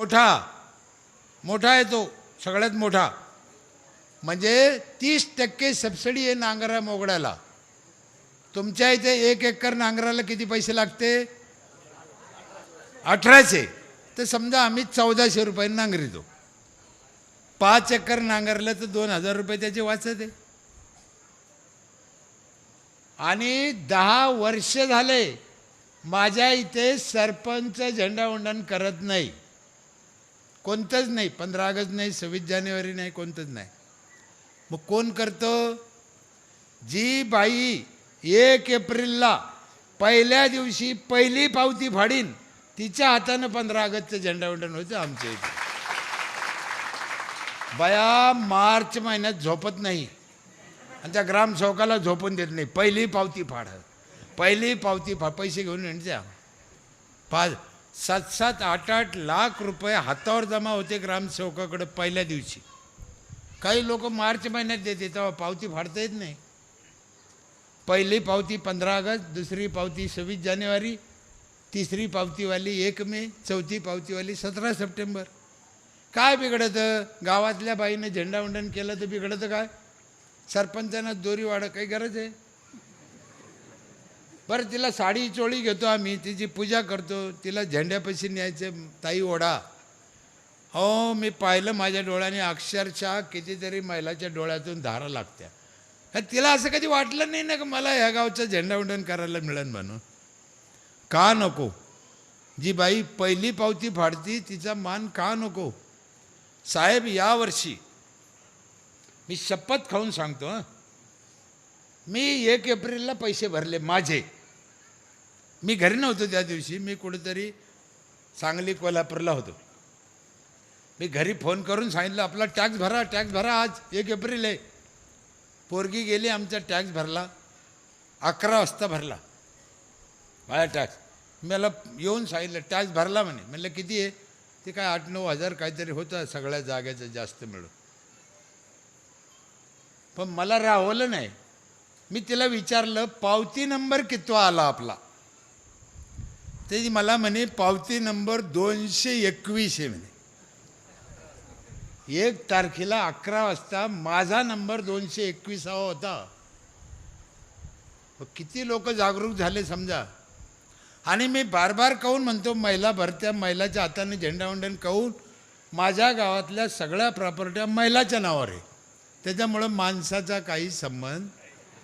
मोठा. मोठा आहे तो सगळ्यात मोठा. म्हणजे तीस टक्के सबसिडी आहे नांगरा मोगड्याला. तुमच्या इथे एक एकर नांगराला किती पैसे लागते? अठराशे. तर समजा आम्ही चौदाशे रुपये नांगरितो. पाच एकर नांगरलं तर दोन हजार रुपये त्याचे वाचत आहे. आणि दहा वर्ष झाले माझ्या इथे सरपंच झेंडावंदन करत नाही. कोणतंच नाही पंधरा ऑगस्ट नाही सव्वीस जानेवारी नाही कोणतंच नाही. मग कोण करतं? जी बाई एक एप्रिलला पहिल्या दिवशी पहिली पावती फाडीन तिच्या हातानं पंधरा ऑगस्टचं झेंडावंदन होतं आमच्या इथे. बया मार्च महिन्यात झोपत नाही. आणि त्या ग्रामसेवकाला झोपून देत नाही. पहिली पावती फाड. पहिली पावती फा पैसे घेऊन येण्याच्या पाच सात सात आठ आठ लाख रुपये हातावर जमा होते ग्रामसेवकाकडे पहिल्या दिवशी. काही लोक मार्च महिन्यात देते तेव्हा पावती फाडता येत नाही. पहिली पावती पंधरा ऑगस्ट दुसरी पावती सव्वीस जानेवारी तिसरी पावतीवाली एक मे चौथी पावतीवाली सतरा सप्टेंबर. काय बिघडतं? गावातल्या बाईनं झेंडावंदन केलं तर बिघडतं काय? सरपंचांना दोरी वाढ काही गरज आहे? बरं तिला साडी चोळी घेतो आम्ही तिची पूजा करतो तिला झेंड्यापाशी न्यायचे ताई ओढा. हो मी पाहिलं माझ्या डोळ्याने अक्षरशः कितीतरी महिलाच्या डोळ्यातून धारा लागत्या. तिला असं कधी वाटलं नाही ना की मला ह्या गावचं झेंडावंदन करायला मिळेल म्हणून. का नको? जी बाई पहिली पावती फाडती तिचा मान का नको? साहेब यावर्षी मी शपथ खाऊन सांगतो मी एक एप्रिलला पैसे भरले माझे. मी घरी नव्हतो त्या दिवशी. मी कुठेतरी सांगली कोल्हापूरला होतो. मी घरी फोन करून सांगितलं आपला टॅक्स भरा टॅक्स भरा आज. एक एप्रिल आहे. पोरगी गेली आमचा टॅक्स भरला. अकरा वाजता भरला. माझा टॅक्स. मला येऊन सांगितलं टॅक्स भरला म्हणे. म्हणलं किती आहे? ते काय आठ नऊ हजार काहीतरी होतं सगळ्या जागेचं जास्त मिळून. पण मला राहवलं नाही. मी तिला विचारलं पावती नंबर कितवा आला आपला? ते मला म्हणे पावती नंबर दोनशे एकवीस आहे म्हणे. एक तारखेला अकरा वाजता माझा नंबर दोनशे एकवीसावा होता. किती लोक जागरूक झाले समजा. आणि मी बार बार कहून म्हणतो महिला भरत्या महिलाच्या हाताने झेंडावंडण कहून माझ्या गावातल्या सगळ्या प्रॉपर्ट्या महिलाच्या नावावर आहे. त्याच्यामुळं माणसाचा काही संबंध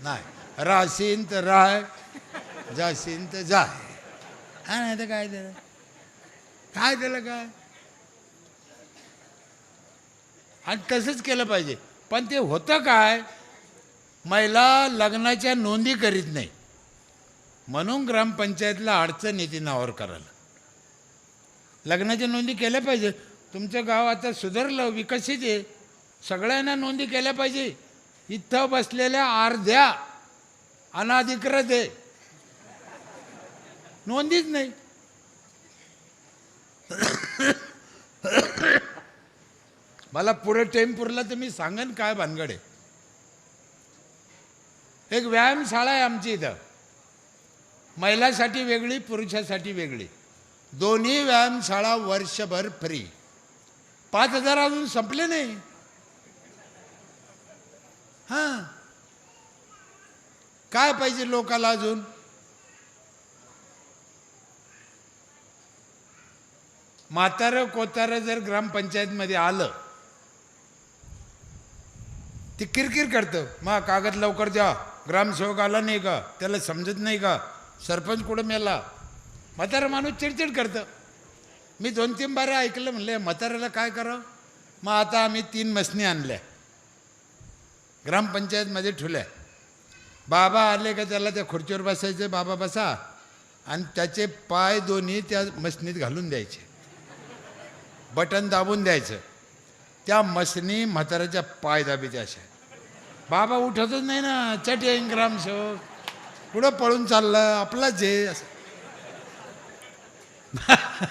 नाही. राहशीन तर राह जासीन तर जाय हा नाही तर काय त्याला? काय त्याला काय? आणि तसंच केलं पाहिजे. पण ते होतं काय? महिला लग्नाच्या नोंदी करीत नाही. म्हणून ग्रामपंचायतला अडचण येते नावावर करायला लग्नाच्या नोंदी केल्या पाहिजे. तुमचं गाव आता सुधारलं विकसित आहे. सगळ्यांना नोंदी केल्या पाहिजे. इथं बसलेल्या अर्ध्या अनाधिकृत आहे. नोंदीच नाही मला पुढे टाईम पुरला तर मी सांगेन काय भानगड आहे. एक व्यायामशाळा आहे आमची इथं. महिलासाठी वेगळी पुरुषासाठी वेगळी. दोन्ही व्यायामशाळा वर्षभर फ्री पाच हजार अजून संपले नाही. हां. काय पाहिजे लोकाला अजून? म्हातारं कोतारं जर ग्रामपंचायतमध्ये आलं ते किरकिर करतं. मग कागद लवकर द्या. ग्रामसेवक आला नाही का? त्याला समजत नाही का? सरपंच कुठं मेला? म्हातारा माणूस चिडचिड करतं. मी दोन तीन बारा ऐकलं म्हणले म्हाताऱ्याला काय करावं? मग आता आम्ही तीन मसनी आणल्या. ग्रामपंचायतमध्ये ठेवल्या. बाबा आले का त्याला त्या खुर्चीवर बसायचे? बाबा बसा. आणि त्याचे पाय दोन्ही त्या मसनीत घालून द्यायचे. बटन दाबून द्यायचं. त्या मसनी म्हाताऱ्याच्या पाय दाबीच्या अशा. बाबा उठतच नाही ना चट येईन ग्रामसेवक पुढं पळून चाललं आपलाच जे असं.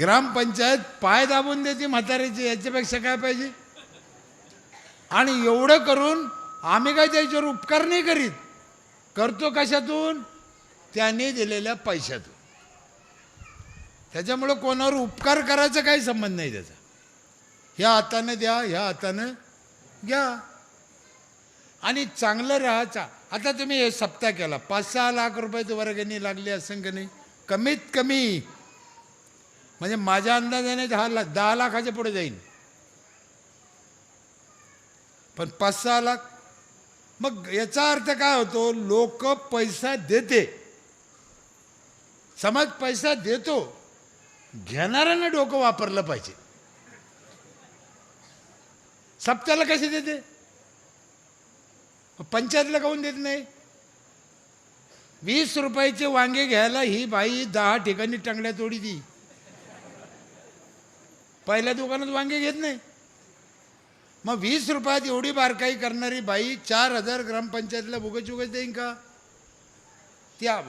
ग्रामपंचायत पाय दाबून देते म्हाताऱ्याची याच्यापेक्षा काय पाहिजे? आणि एवढं करून आम्ही काय त्याच्यावर उपकार नाही करीत. करतो कशातून? त्याने दिलेल्या पैशातून. त्याच्यामुळं कोणावर उपकार करायचा काही संबंध नाही त्याचा. ह्या हातानं द्या ह्या हातानं घ्या. आणि चांगलं राहायचा. आता तुम्ही हे सप्ताह केला. पाच सहा लाख रुपये वर्गणी लागली असं का नाही? कमीत कमी. म्हणजे माझ्या अंदाजाने दहा लाख दहा लाखाच्या पुढे जाईल पण पाच सहा लाख? मग याचा अर्थ काय होतो? लोक पैसा देते. समाज पैसा देतो. घेणाऱ्यांना डोकं वापरलं पाहिजे. सप्त्याला कसे देते? पंचायतला काहून देत नाही? वीस रुपयाचे वांगे घ्यायला ही बाई दहा ठिकाणी टंगड्या तोडी ती. पहिल्या दुकानात वांगे घेत नाही. मग वीस रुपयात एवढी बारकाई करणारी बाई चार हजार ग्रामपंचायतला उगच उगच देईन का? त्या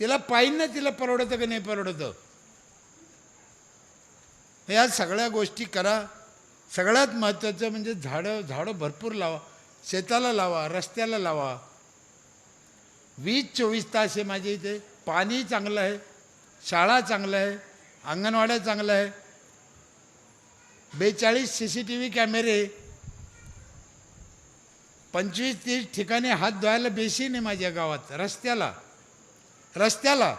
तिला पाहिजे ना तिला परवडतं का नाही परवडतं? या सगळ्या गोष्टी करा. सगळ्यात महत्त्वाचं म्हणजे झाडं झाडं भरपूर लावा. शेताला लावा रस्त्याला लावा. वीस चोवीस तास आहे माझ्या इथे पाणी चांगलं आहे शाळा चांगलं आहे अंगणवाड्या चांगलं आहे. बेचाळीस सी सी टी व्ही कॅमेरे. पंचवीस तीस ठिकाणी हात धुवायला बेसिन आहे माझ्या गावात रस्त्याला. रस्त्याला.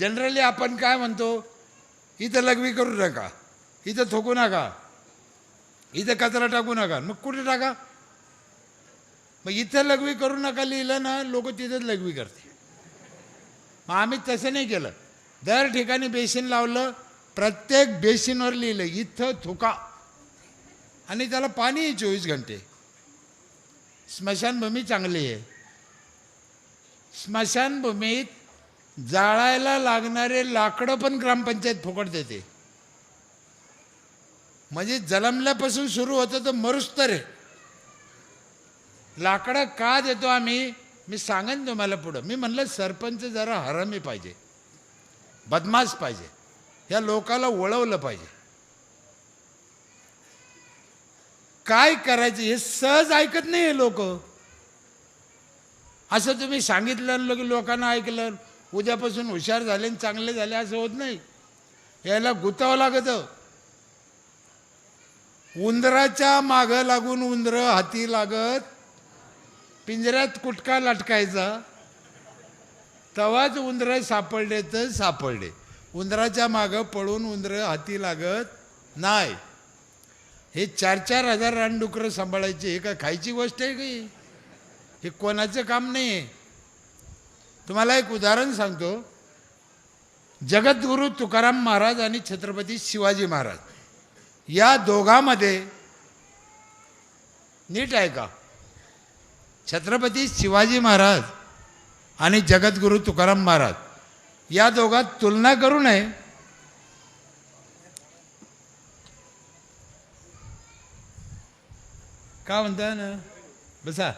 जनरली आपण काय म्हणतो इथं लघवी करू नका. इथं थोकू नका. इथं कचरा टाकू नका. मग कुठे टाका? मग इथं लघवी करू नका लिहिलं ना लोक तिथंच लघवी करते मग आम्ही तसं नाही केलं. दर ठिकाणी बेसिन लावलं प्रत्येक बेसिनवर लिहिलं इथं थुका. आणि त्याला पाणी चोवीस घंटे. स्मशानभूमी चांगली आहे. स्मशानभूमीत जाळायला लागणारे लाकडं पण ग्रामपंचायत फुकट देते. म्हणजे जलमल्यापासून सुरू होतं तर मरुस्तर आहे. लाकडं का देतो आम्ही? मी सांगेन तुम्हाला पुढं. मी म्हणलं सरपंच जरा हरमी पाहिजे. बदमाश पाहिजे. या लोकाला वळवलं पाहिजे. काय करायचं हे सहज ऐकत नाही हे लोक. असं तुम्ही सांगितलं लोक लोकांना ऐकलं. उद्यापासून हुशार झाले आणि चांगले झाले असं होत नाही. याला गुतावं लागतं. उंदराच्या मागं लागून उंदर हाती लागत. पिंजऱ्यात कुटका लटकायचा? तवाच उंदर सापडले तर सापडले. उंदराच्या मागं पळून उंदर हाती लागत नाही. हे चार चार हजार रानडुकरं सांभाळायचे हे काय खायची गोष्ट आहे की? हे कोणाचं काम नाही आहे तुम्हाला एक उदाहरण सांगतो. जगद्गुरू तुकाराम महाराज आणि छत्रपती शिवाजी महाराज. या दोघांमध्ये नीट आहे का? छत्रपती शिवाजी महाराज आणि जगद्गुरू तुकाराम महाराज. या दोघात तुलना करू नये. का म्हणता ना? बसा.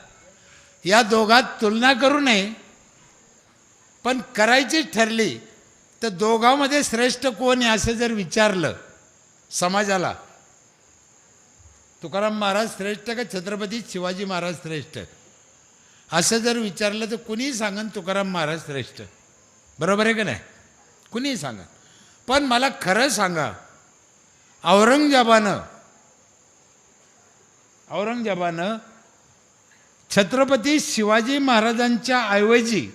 या दोघात तुलना करू नये. पण करायचीच ठरली तर दोघांमध्ये श्रेष्ठ कोण आहे असं जर विचारलं समाजाला तुकाराम महाराज श्रेष्ठ का छत्रपती शिवाजी महाराज श्रेष्ठ? असं जर विचारलं तर कुणीही सांगन तुकाराम महाराज श्रेष्ठ. बरोबर आहे का नाही? कुणीही सांगा पण मला खरं सांगा औरंगजेबानं औरंगजेबानं छत्रपती शिवाजी महाराजांच्या ऐवजी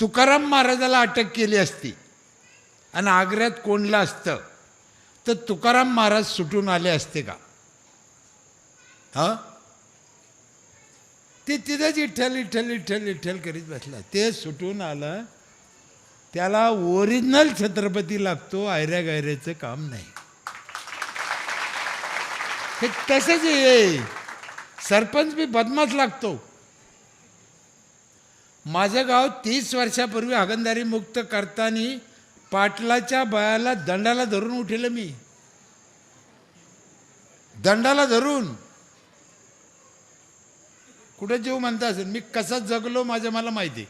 तुकाराम महाराजाला अटक केली असती आणि आग्र्यात कोंडलं असतं तर तुकाराम महाराज सुटून आले असते का? हां? ते तिथंच इठ्ठल इठ्ठल इठ्ठल इठ्ठल करीत बसला. ते सुटून आलं. त्याला ओरिजिनल छत्रपती लागतो आयऱ्या गायऱ्याचं काम नाही. हे तसंच सरपंच बी बदमाश लागतो. माझं गाव तीस वर्षापूर्वी हागंदारी मुक्त करताना पाटलाच्या बयाला दंडाला धरून उठेलं मी. दंडाला धरून. कुठे जीव म्हणता असेल? मी कसा जगलो माझं मला माहिती.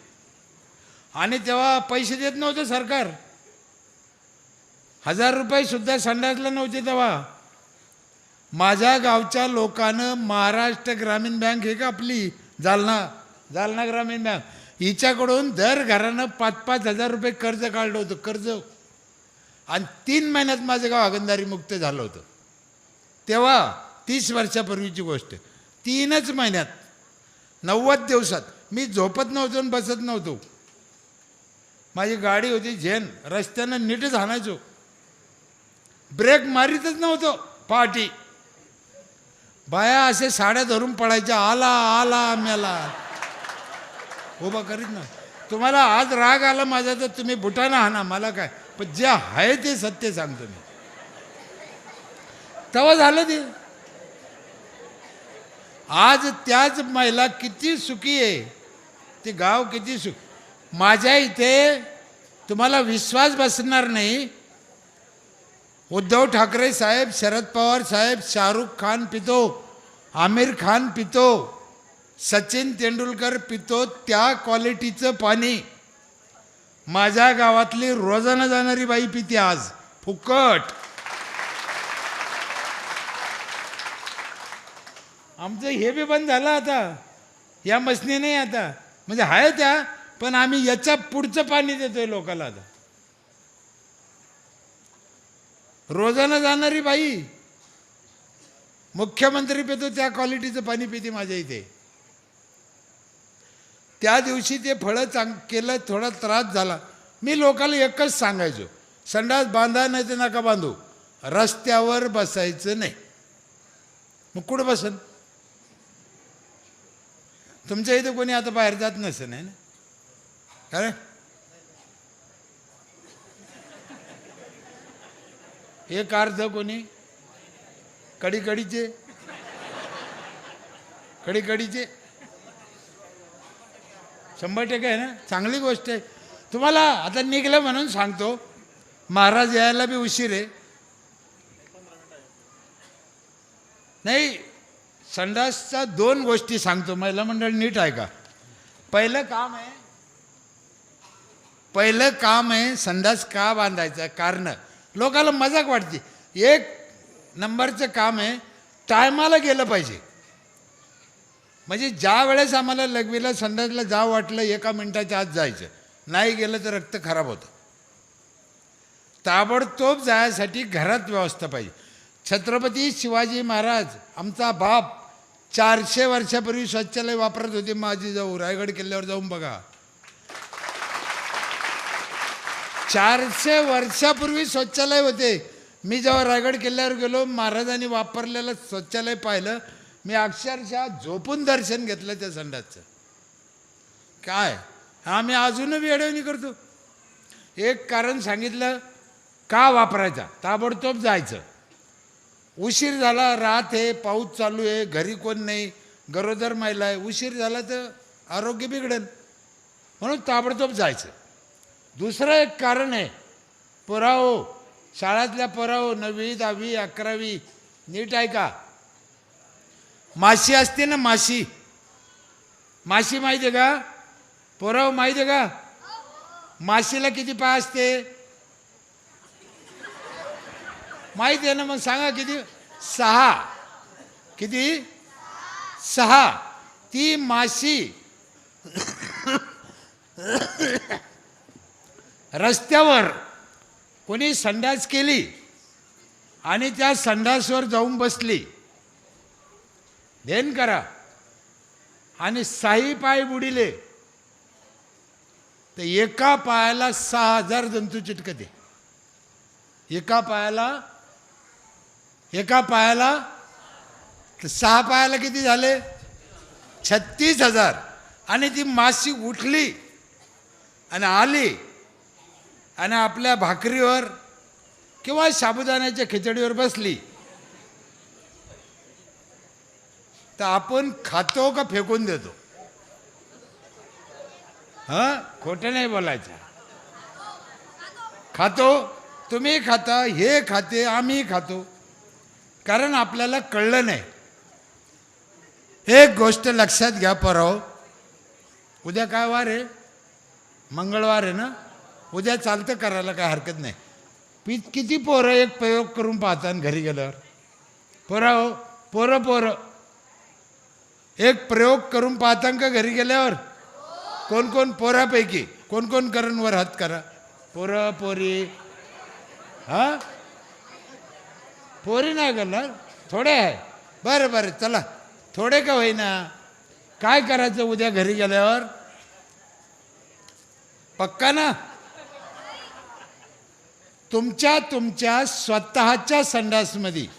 आणि तेव्हा पैसे देत नव्हतं सरकार. हजार रुपये सुद्धा संडासला नव्हते तेव्हा. माझ्या गावच्या लोकांनं महाराष्ट्र ग्रामीण बँक हे का आपली? जालना जालना ग्रामीण बँक. हिच्याकडून दर घरानं पाच पाच हजार रुपये कर्ज काढलं होतं कर्ज. आणि तीन महिन्यात माझं गाव हागणदारी मुक्त झालं होतं. तेव्हा तीस वर्षापूर्वीची गोष्ट. तीनच महिन्यात नव्वद दिवसात मी झोपत नव्हतो आणि बसत नव्हतो. माझी गाडी होती झेन रस्त्यानं नीटच हाणायचो ब्रेक मारीतच नव्हतो पहाटी बाया असे साड्या धरून पडायच्या आला आला मेला. उभा करीत ना. तुम्हाला आज राग आला माझा तर तुम्ही बुटानं हाना मला काय? पण जे आहे ते सत्य सांगतो मी. तेव्हा झालं ते. आज त्याच महिला किती सुखी आहे. ते गाव किती सुख. माझ्या इथे तुम्हाला विश्वास बसणार नाही. उद्धव ठाकरे साहेब शरद पवार साहेब शाहरुख खान पितो आमिर खान पितो. सचिन तेंडुलकर पितो त्या क्वालिटीचं पाणी. माझ्या गावातली रोजानं जाणारी बाई पिते आज. फुकट. आमचं हे बी बंद झालं आता. या मशनी नाही आता. म्हणजे आहे त्या पण आम्ही याच्या पुढचं पाणी देतोय लोकांना आता. रोजानं जाणारी बाई. मुख्यमंत्री पितो त्या क्वालिटीचं पाणी पिते माझ्या इथे. त्या दिवशी ते फळं चांग केलं थोडा त्रास झाला. मी लोकांना एकच सांगायचो संडास बांधा नाही ते नका बांधू. रस्त्यावर बसायचं नाही. मग कुठं बसन? तुमच्या इथे कोणी आता बाहेर जात नसेल नाही ना? अरे एक अर्ध कोणी? कडीकडीचे? कडीकडीचे? शंभर टक्के आहे ना? चांगली गोष्ट आहे. तुम्हाला आता निघलं म्हणून सांगतो. महाराज यायला बी उशीर आहे. नाही संडासच्या दोन गोष्टी सांगतो. महिला मंडळ नीट आहे का पहिलं काम आहे पहिलं काम आहे संडास का बांधायचं? कारण लोकाला मजाक वाटते. एक नंबरचं काम आहे टायमाला गेलं पाहिजे. म्हणजे ज्या वेळेस आम्हाला लघवीला संडासला जा वाटलं एका मिनटाच्या आत जायचं. नाही गेलं तर रक्त खराब होतं. ताबडतोब जायसाठी घरात व्यवस्था पाहिजे. छत्रपती शिवाजी महाराज आमचा बाप चारशे वर्षापूर्वी शौचालय वापरत होते माझी जाऊ रायगड किल्ल्यावर जाऊन बघा. चारशे वर्षापूर्वी शौचालय होते. मी जेव्हा रायगड किल्ल्यावर गेलो महाराजांनी वापरलेलं शौचालय पाहिलं मी अक्षरशः झोपून दर्शन घेतलं त्या संडासचं. काय? आम्ही अजूनही वेळवणी करतो. एक कारण सांगितलं का वापरायचा? ताबडतोब जायचं. उशीर झाला रात आहे पाऊस चालू आहे घरी कोण नाही गरोदर महिला आहे. उशीर झाला तर आरोग्य बिघडेल म्हणून ताबडतोब जायचं. दुसरं एक कारण आहे पोराओ शाळातल्या पराओ नववी दहावी अकरावी नीट आहे का माशी असते ना माशी? माशी माहिती आहे का? पोराव माहिती आहे का? माशीला किती पाय असते? माहिती आहे ना मग सांगा किती? सहा. किती? सहा. ती माशी रस्त्यावर कोणी संडास केली आणि त्या संडासवर जाऊन बसली. धेन करा. आणि साई पाय बुडिले. तर एका पायाला सहा हजार जंतू चिटकते. एका पायाला एका पायाला तर सहा पायाला किती झाले? छत्तीस हजार. आणि ती माशी उठली आणि आली आणि आपल्या भाकरीवर किंवा साबुदाण्याच्या खिचडीवर बसली. तर आपण खातो का फेकून देतो? हां? खोटं नाही बोलायचं. खातो तुम्ही खाता हे खाते आम्ही खातो. कारण आपल्याला कळलं नाही. एक गोष्ट लक्षात घ्या परव. उद्या काय वार आहे? मंगळवार आहे ना? उद्या चालतं करायला काय हरकत नाही. पी किती पोरं एक प्रयोग करून पाहतात घरी गेल्यावर? पोरा हो पोरं पोरं. एक प्रयोग करून पाहता का घरी गेल्यावर कोण कोण पोरापैकी कोण कोण करण वर हात करा. पोरं पोरी. हा? पोरी नाही करणार थोडे आहे. बरं बरं चला. थोडे का होईना? काय करायचं उद्या घरी गेल्यावर? पक्का ना? तुमच्या तुमच्या स्वतःच्या संडासमध्ये.